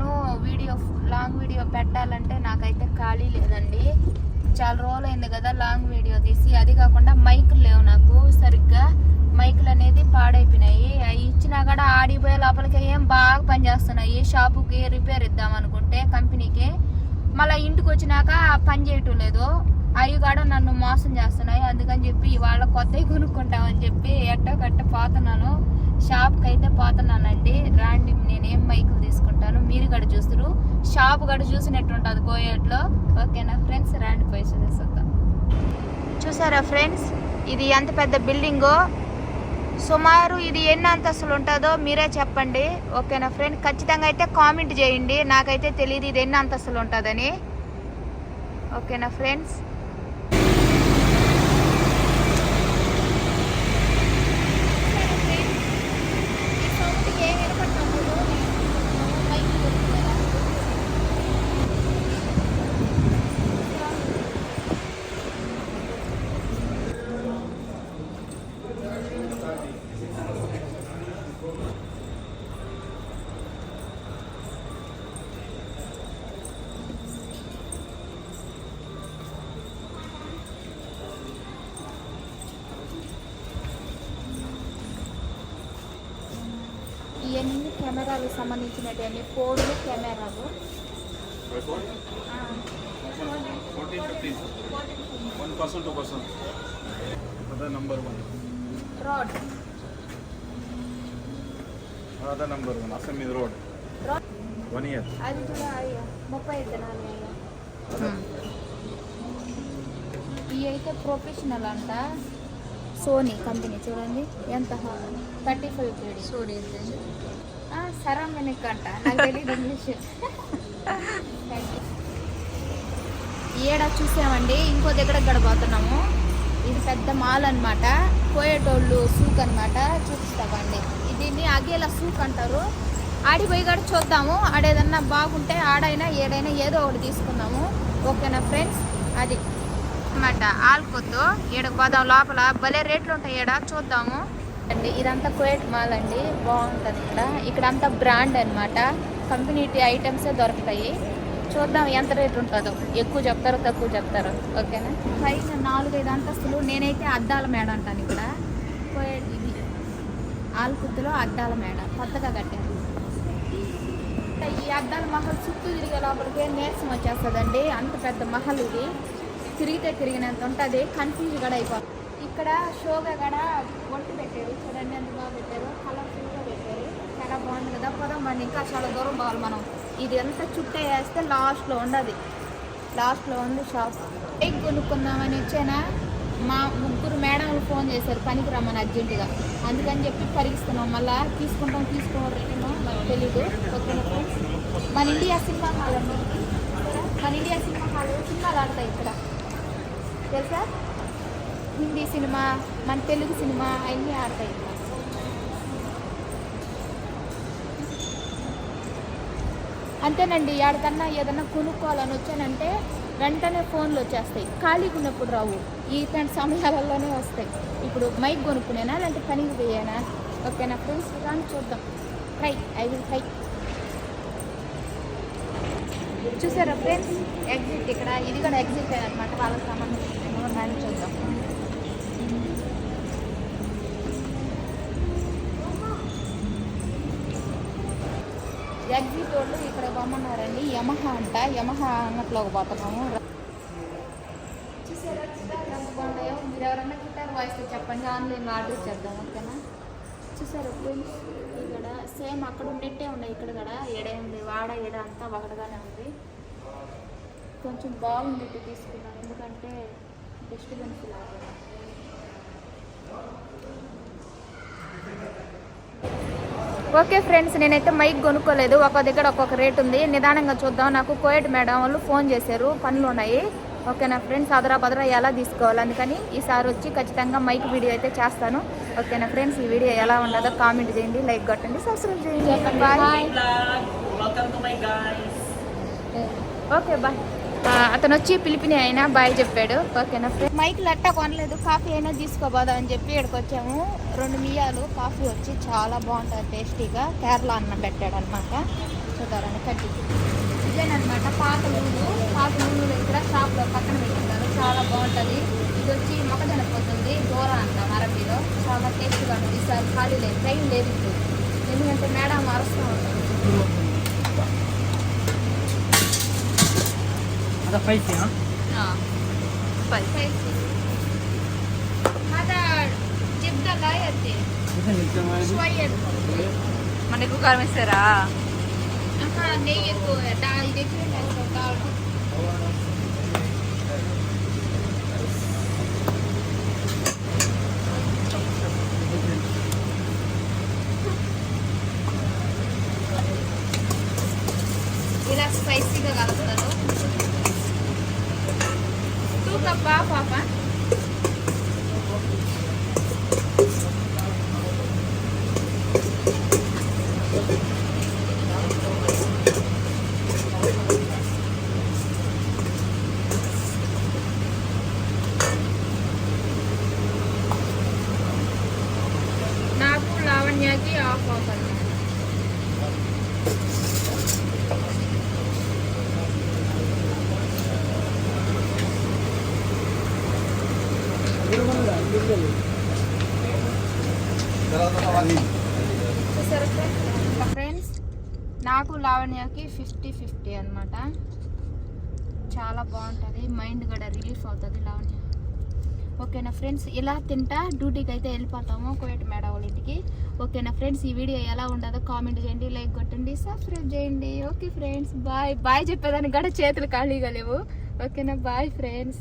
నేను video long video పెట్టాలంటే నాకైతే ఖాళీ లేదండి. చాలా రోజులు అయింది కదా లాంగ్ వీడియో తీసి. అది కాకుండా మైకులు లేవు నాకు సరిగ్గా. మైకులు అనేది పాడైపోయినాయి. అవి ఇచ్చినా కూడా ఆడిపోయే లోపలికి ఏం బాగా పనిచేస్తున్నాయి. షాపుకి రిపేర్ ఇద్దాం అనుకుంటే కంపెనీకి. మళ్ళీ ఇంటికి వచ్చినాక పని చేయటం లేదు. అవి కూడా నన్ను మోసం చేస్తున్నాయి. అందుకని చెప్పి ఇవాళ కొత్తవి కొనుక్కుంటామని చెప్పి ఎట్టో కట్ట పోతున్నాను. షాప్కి అయితే పోతున్నానండి. రాండి నేనేం మైకులు తీసుకుంటాను. మీరు కూడా చూస్తారు. షాప్ కూడా చూసినట్టు ఉంటుంది కోయేట్లో. ఓకేనా ఫ్రెండ్స్? రాండి పోయి చూసేద్దాం చూసారా ఫ్రెండ్స్? ఇది ఎంత పెద్ద బిల్డింగో? సుమారు ఇది ఎన్ని అంతస్తులు ఉంటుందో మీరే చెప్పండి. ఓకేనా ఫ్రెండ్? ఖచ్చితంగా అయితే కామెంట్ చేయండి. నాకైతే తెలియదు ఇది ఎన్ని అంతస్తులు ఉంటుందని. ఓకేనా ఫ్రెండ్స్? ఇవన్నీ కెమెరాలకు సంబంధించినటువంటి ఫోన్లు కెమెరాలు iPhone? ఆ, 14, 15. One person, two person. Other number one. Road Other number one. Assamese road. Road One year. అది కూడా అయ్యా ముప్పై ఇద్దనాలు అయ్యా ఇవి అయితే ప్రొఫెషనల్ అంట సోనీ కంపెనీ చూడండి ఎంత థర్టీ ఫైవ్ కేడీ సరం వెనక్ అంట నాకు తెలియదు ఇంగ్లీష్ ఏడ చూసామండి ఇంకో దగ్గర గడపోతున్నాము ఇది పెద్ద మాల్ అన్నమాట. పోయేటోళ్ళు సూక్ అన్నమాట. చూపిస్తామండి. దీన్ని అగేలా సూక్ అంటారు. ఆడిపోయి కూడా చూద్దాము. ఆడేదన్నా బాగుంటే ఆడైనా ఏడైనా ఏదో ఒకటి తీసుకుందాము. ఓకేనా ఫ్రెండ్స్? అది అన్నమాట. ఆల్కొద్దు. ఈడ పోదాం లోపల భలే రేట్లు ఉంటాయి ఏడా చూద్దాము. అండి. ఇదంతా కోయట్ మాల్ అండి. బాగుంటుంది ఇక్కడ. ఇక్కడ అంతా బ్రాండ్ అన్నమాట. కంపెనీ ఐటమ్స్ దొరుకుతాయి. చూద్దాం ఎంత రేట్ ఉంటుందో. ఎక్కువ చెప్తారు తక్కువ చెప్తారు. ఓకేనా? పైన నాలుగైదు అంతస్తులు. నేనైతే అద్దాల మేడ అంటాను ఇక్కడ. ఇది. ఆల్కుద్దులో అద్దాల మేడ. కొత్తగా కట్టారు. ఈ అద్దాల మహల్ చుట్టూ తిరిగే లోపలికే నీరసం వచ్చేస్తుందండి. అంత పెద్ద మహల్ ఇది. తిరిగితే తిరిగినంత ఉంటుంది. కన్ఫ్యూజ్ కూడా అయిపోతుంది ఇక్కడ షోగా కూడా ఒట్టు పెట్టారు. చూడండి ఎంత బాగా పెట్టారు. కలర్ఫుల్గా పెట్టారు. చాలా బాగుంది కదా. పోదాం మనం ఇంకా చాలా దూరం పోవాలి మనం. ఇది అంతా చుట్టే వేస్తే లాస్ట్లో ఉండదు. లాస్ట్లో ఉంది షాప్. ఎగ్ కొనుక్కుందామని వచ్చానా? మా ముగ్గురు మేడంలు ఫోన్ చేశారు. పనికి రమ్మని అర్జెంటుగా. అందుకని చెప్పి పరిగిస్తున్నాం. మళ్ళీ తీసుకుంటాం తీసుకోవడం రేటేమో తెలీదు. ఓకేనా మన ఇండియా సినిమా హాల్ అండి మన ఇండియా సినిమా హాల్ సినిమాలు ఆడతాయి ఇక్కడ. తెలుసా? హిందీ సినిమా మన తెలుగు సినిమా అన్నీ ఆడతాయి. అంతేనండి ఎక్కడికన్నా ఏదన్నా కొనుక్కోవాలని వచ్చానంటే వెంటనే ఫోన్లు వచ్చేస్తాయి. ఖాళీగా ఉన్నప్పుడు రావు. ఇటువంటి సమయాలలోనే వస్తాయి. ఇప్పుడు మైక్ కొనుక్కునేనా లేదంటే పనికి పోయానా? ఓకేనా ఫ్రెండ్స్ కానీ చూద్దాం. Try I will try. చూసారా ఫ్రెండ్స్? ఎగ్జిట్ ఇక్కడ ఇది కూడా ఎగ్జిట్ అనమాట వాళ్ళకి సంబంధించిన చూద్దాం. ఎగ్జిట్ వాళ్ళు ఇక్కడ బొమ్మన్నారండి యమహ అంట. యమహ అన్నట్లోకి పోతున్నాము చూసారా? బాగున్నాయో? మీరు ఎవరన్నా గిటార్ వాయిస్ చెప్పండి. ఆన్లైన్లో ఆర్డర్ చేద్దాం ఓకేనా? చూసారు ఫ్రెండ్స్? ఇక్కడ సేమ్ అక్కడ ఉండేట్టే ఉన్నాయి. ఇక్కడ కూడా ఎడే ఉంది. వాడ ఎడ అంతా ఒకటిగానే ఉంది. కొంచెం బాగుంది తీసుకున్నాను ఎందుకంటే డిస్టర్బెన్స్ లాగా ఓకే ఫ్రెండ్స్ నేనైతే మైక్ కొనుక్కోలేదు. ఒక దగ్గర ఒక్కొక్క రేట్ ఉంది. నిదానంగా చూద్దాం. నాకు కోయట్ మేడం వాళ్ళు ఫోన్ చేశారు. పనులు ఉన్నాయి. ఓకేనా ఫ్రెండ్స్? అదరా బదరా ఎలా తీసుకోవాలి? అందుకని ఈసారి వచ్చి ఖచ్చితంగా మైక్ వీడియో అయితే చేస్తాను. ఓకేనా ఫ్రెండ్స్? ఈ వీడియో ఎలా ఉండదో కామెంట్ చేయండి లైక్ కొట్టండి సబ్స్క్రైబ్ చేయండి. ఓకే బాయ్ అతను వచ్చి పిలిపిని అయినా బాయ్ చెప్పాడు. ఓకేనా ఫ్రెండ్ మైక్ లట్టా కొనలేదు. కాఫీ అయినా తీసుకోబోదా అని చెప్పి ఇక్కడికి వచ్చాము. రెండు మియాలు కాఫీ వచ్చి చాలా బాగుంటుంది టేస్టీగా. కేరళ అన్నం పెట్టాడు అనమాట చూడాలని కట్టి ఇదేనమాట పాత నూనె. పాత నూనె ఇక్కడ షాప్లో పక్కన పెట్టుకుంటారు చాలా బాగుంటుంది. ఇది వచ్చి మొక్కజొన్న పోతుంది. దూర అంటాం అరబీలో చాలా టేస్ట్గా ఉంటుంది. ఈసారి ఖాళీ లేదు. ట్రైన్ లేదు ఇప్పుడు. ఎందుకంటే మేడం అరుస్తూ ఉంటుంది. आता पैसे हा पैसे माझा जिद्द काय येते स्वयं మన ఎక్కువ కారం వేస్తారా हा नाही येतो डाळ देखील नाही डाळ ఇలా స్పైసీగా కలుపుతారు టూ కప్పా పాప నాకు లావణ్యకి ఆఫ్ అవుతుంది చూసారా ఫ్రెండ్స్ నాకు లావణ్యకి ఫిఫ్టీ ఫిఫ్టీ అనమాట చాలా బాగుంటుంది. మైండ్ కూడా రిలీఫ్ అవుతుంది లావణ్య. ఓకేనా ఫ్రెండ్స్ ఇలా తింటా డ్యూటీకి అయితే వెళ్ళిపోతాము. కోయట మేడ వాళ్ళ ఇంటికి. ఓకేనా ఫ్రెండ్స్ ఈ వీడియో ఎలా ఉండదో కామెంట్ చేయండి లైక్ కొట్టండి సబ్స్క్రైబ్ చేయండి. ఓకే ఫ్రెండ్స్ బాయ్ బాయ్ చెప్పేదానికి కూడా చేతులు ఖాళీగా లేవు. ఓకేనా బాయ్ ఫ్రెండ్స్